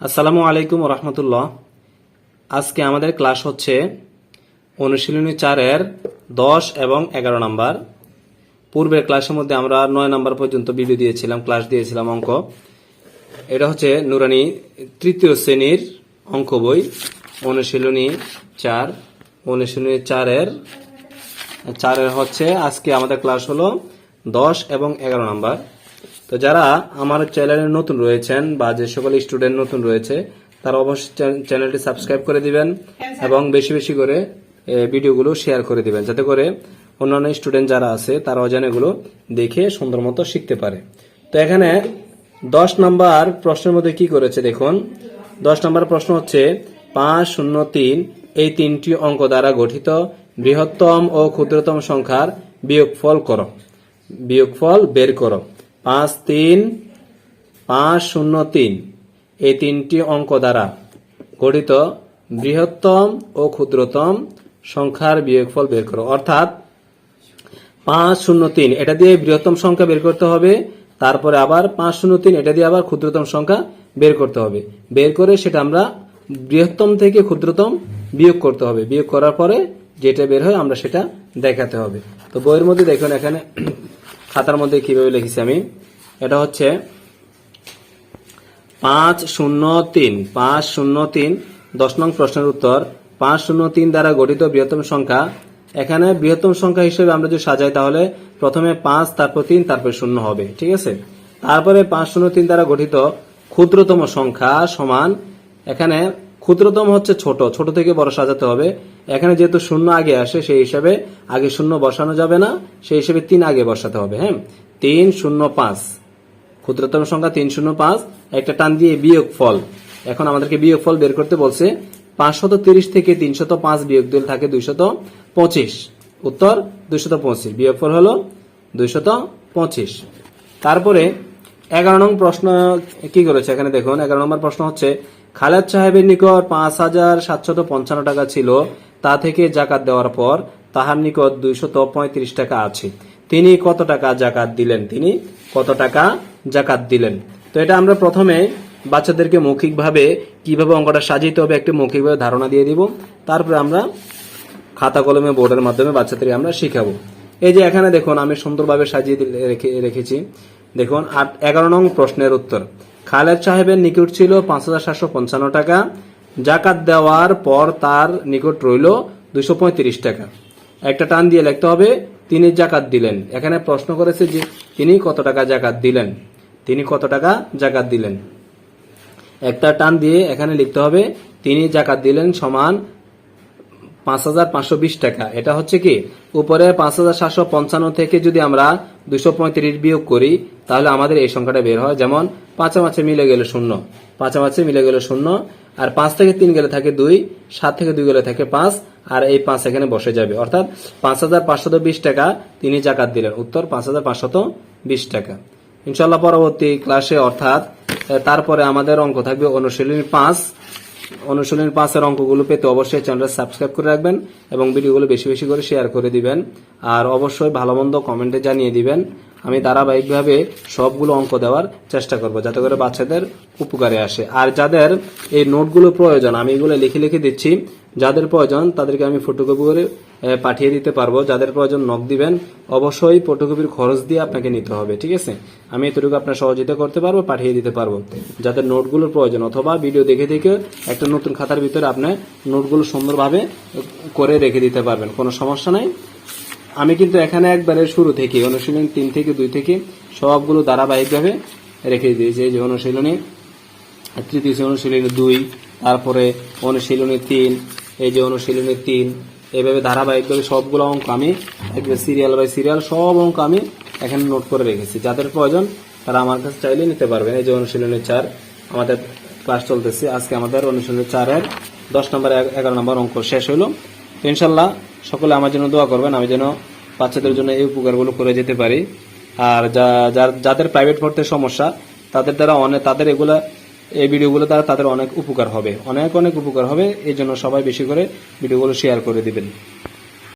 আসসালামু আলাইকুম রহমতুল্লাহ। আজকে আমাদের ক্লাস হচ্ছে অনুশীলনী চারের দশ এবং এগারো নাম্বার। পূর্বের ক্লাসের মধ্যে আমরা নয় নাম্বার পর্যন্ত ভিডিও দিয়েছিলাম ক্লাস দিয়েছিলাম অঙ্ক। এটা হচ্ছে নুরানি তৃতীয় শ্রেণির অঙ্ক বই, অনুশীলনী চার। অনুশীলনী চারের চারের হচ্ছে আজকে আমাদের ক্লাস হলো দশ এবং এগারো নাম্বার। তো যারা আমার চ্যানেলে নতুন রয়েছেন বা যে সকল স্টুডেন্ট নতুন রয়েছে তারা অবশ্যই চ্যানেলটি সাবস্ক্রাইব করে দিবেন এবং বেশি বেশি করে ভিডিওগুলো শেয়ার করে দিবেন যাতে করে অন্যান্য স্টুডেন্ট যারা আছে তারা অজানেগুলো দেখে সুন্দর মতো শিখতে পারে। তো এখানে দশ নাম্বার প্রশ্নের মধ্যে কি করেছে দেখুন। দশ নাম্বার প্রশ্ন হচ্ছে পাঁচ শূন্য তিন এই তিনটি অঙ্ক দ্বারা গঠিত বৃহত্তম ও ক্ষুদ্রতম সংখ্যার বিয়োগফল করো। বিয়োগফল বের করো। পাঁচ তিন, পাঁচ শূন্য তিন, এই তিনটি অঙ্ক দ্বারা গঠিত বৃহত্তম ও ক্ষুদ্রতম সংখ্যার বিয়োগফল বের করো। অর্থাৎ পাঁচ শূন্য তিন, এটা দিয়ে বৃহত্তম সংখ্যা বের করতে হবে, তারপরে আবার পাঁচ শূন্য তিন, এটা দিয়ে আবার ক্ষুদ্রতম সংখ্যা বের করতে হবে। বের করে সেটা আমরা বৃহত্তম থেকে ক্ষুদ্রতম বিয়োগ করতে হবে। বিয়োগ করার পরে যেটা বের হয় আমরা সেটা দেখাতে হবে। তো বইয়ের মধ্যে দেখুন এখানে খাতার মধ্যে কীভাবে লিখেছি আমি? এটা হচ্ছে পাঁচ শূন্য তিন, পাঁচ শূন্য তিন, দশ নং প্রশ্নের উত্তর। পাঁচ শূন্য তিন দ্বারা গঠিত বৃহত্তম সংখ্যা। এখানে বৃহত্তম সংখ্যা হিসেবে আমরা যদি সাজাই তাহলে প্রথমে পাঁচ, তারপর তিন, তারপর শূন্য হবে, ঠিক আছে? তারপরে পাঁচ শূন্য তিন দ্বারা গঠিত ক্ষুদ্রতম সংখ্যা সমান এখানে ক্ষুদ্রতম হচ্ছে ছোট ছোট থেকে বড় সাজাতে হবে। এখানে যেহেতু শূন্য আগে আসে, সেই হিসাবে আগে শূন্য বসানো যাবে না, সেই হিসেবে তিন আগে বসাতে হবে হ্যাঁ? তিন, শূন্য, পাঁচ। ক্ষুদ্রতম সংখ্যা তিন, শূন্য, পাঁচ, একটা টান দিয়ে বিয়োগ ফল এখন আমাদেরকে বিয়োগ ফল বের করতে বলছে, পাঁচশত তিরিশ থেকে তিনশত পাঁচ বিয়োগ দিল থাকে দুইশত পঁচিশ। উত্তর, দুইশত পঁচিশ। বিয়োগ ফল হলো দুইশত পঁচিশ। তারপরে এগারো নং প্রশ্ন কি করেছে? এখানে দেখুন, এগারো নম্বর প্রশ্ন হচ্ছে, খালেদ সাহেবের নিকট পাঁচ হাজার সাতশত পঞ্চান্ন টাকা ছিল, তা থেকে জাকাত দেওয়ার পর তাহার নিকট দুইশত পঁয়ত্রিশ টাকা আছে। তিনি কত টাকা জাকাত দিলেন? তিনি কত টাকা জাকাত দিলেন? তো এটা আমরা প্রথমে বাচ্চাদেরকে মৌখিকভাবে কীভাবে অঙ্কটা সাজিতে হবে, একটি মৌখিকভাবে ধারণা দিয়ে দিব। তারপরে আমরা খাতা কলমে, বোর্ডের মাধ্যমে বাচ্চাদেরকে আমরা শিখাবো। এই যে এখানে দেখুন, আমি সুন্দরভাবে সাজিয়ে রেখে, রেখেছি। দেখুন, আট, এগারো নং প্রশ্নের উত্তর। খালেদ সাহেবের নিকট ছিল পাঁচ হাজার সাতশো পঞ্চান্ন টাকা। জাকাত দেওয়ার পর তার নিকট রইল দুশো পঁয়ত্রিশ টাকা। একটা টান দিয়ে লিখতে হবে, তিনি জাকাত দিলেন। এখানে প্রশ্ন করেছে যে, তিনি কত টাকা জাকাত দিলেন? তিনি কত টাকা জাকাত দিলেন? একটা টান দিয়ে এখানে লিখতে হবে, তিনি জাকাত দিলেন সমান পাঁচ হাজার পাঁচশো বিশ টাকা। এটা হচ্ছে কি? উপরে পাঁচ হাজার সাতশো পঞ্চান্ন থেকে যদি আমরা দুশো পঁয়ত্রিশ বিয়োগ করি, তাহলে আমাদের এই সংখ্যাটা বের হয়, যেমন পাঁচা মাছে মিলে গেলে শূন্য পাঁচা মাছে মিলে গেলে শূন্য, আর পাঁচ থেকে তিন গেলে থাকে দুই, সাত থেকে দুই গেলে থাকে পাঁচ, আর এই পাঁচ এখানে বসে যাবে। অর্থাৎ পাঁচ হাজার পাঁচশত বিশ টাকা তিনি জাকাত দিলেন। উত্তর, পাঁচ হাজার পাঁচশত বিশ টাকা। ইনশাল্লাহ পরবর্তী ক্লাসে, অর্থাৎ তারপরে আমাদের অঙ্ক থাকবে অনুশীলনী পাঁচ। অনুশীলনী পাঁচের অঙ্কগুলো পেতে অবশ্যই চ্যানেলটা সাবস্ক্রাইব করে রাখবেন এবং ভিডিওগুলো বেশি বেশি করে শেয়ার করে দিবেন। আর অবশ্যই ভালো মন্দ কমেন্টে জানিয়ে দিবেন। আমি ধারাবাহিকভাবে সবগুলো অঙ্ক দেওয়ার চেষ্টা করব, যাতে করে বাচ্চাদের উপকারে আসে। আর যাদের এই নোটগুলো প্রয়োজন, আমি এগুলো লিখে লিখে দিচ্ছি, যাদের প্রয়োজন তাদেরকে আমি ফটোকপি করে পাঠিয়ে দিতে পারব। যাদের প্রয়োজন নখ দিবেন, অবশ্যই ফটোকপির খরচ দিয়ে আপনাকে নিতে হবে, ঠিক আছে? আমি এতটুকু আপনার সহযোগিতা করতে পারব, পাঠিয়ে দিতে পারব। যাদের নোটগুলোর প্রয়োজন, অথবা ভিডিও দেখে দেখে একটা নতুন খাতার ভিতরে আপনি নোটগুলো সুন্দরভাবে করে রেখে দিতে পারবেন, কোনো সমস্যা নাই। আমি কিন্তু এখানে একবারে শুরু থেকে অনুশীলন তিন থেকে দুই থেকে সবগুলো ধারাবাহিকভাবে রেখে দিয়েছি। যে অনুশীলনী তৃতীয় অনুশীলনী দুই, তারপরে অনুশীলনী তিন, এই যে অনুশীলনী তিন, এভাবে ধারাবাহিকভাবে সবগুলো অঙ্ক আমি একবার সিরিয়াল বাই সিরিয়াল সব অঙ্ক আমি এখানে নোট করে রেখেছি। যাদের প্রয়োজন তারা আমার কাছে চাইলে নিতে পারবেন। এই যে অনুশীলনী চার, আমাদের ক্লাস চলতেছে। আজকে আমাদের অনুশীলনী চারের দশ নম্বর এগ- এগারো নম্বর অঙ্ক শেষ হলো। তো ইনশাল্লাহ সকলে আমার জন্য দোয়া করবেন, আমি যেন বাচ্চাদের জন্য এই উপকারগুলো করে যেতে পারি। আর যা- যাদের প্রাইভেট পড়তে সমস্যা, তাদের দ্বারা অনেক, তাদের এগুলো, এই ভিডিওগুলো দ্বারা তাদের অনেক উপকার হবে। অনেক অনেক উপকার হবে এই জন্য সবাই বেশি করে ভিডিওগুলো শেয়ার করে দিবেন।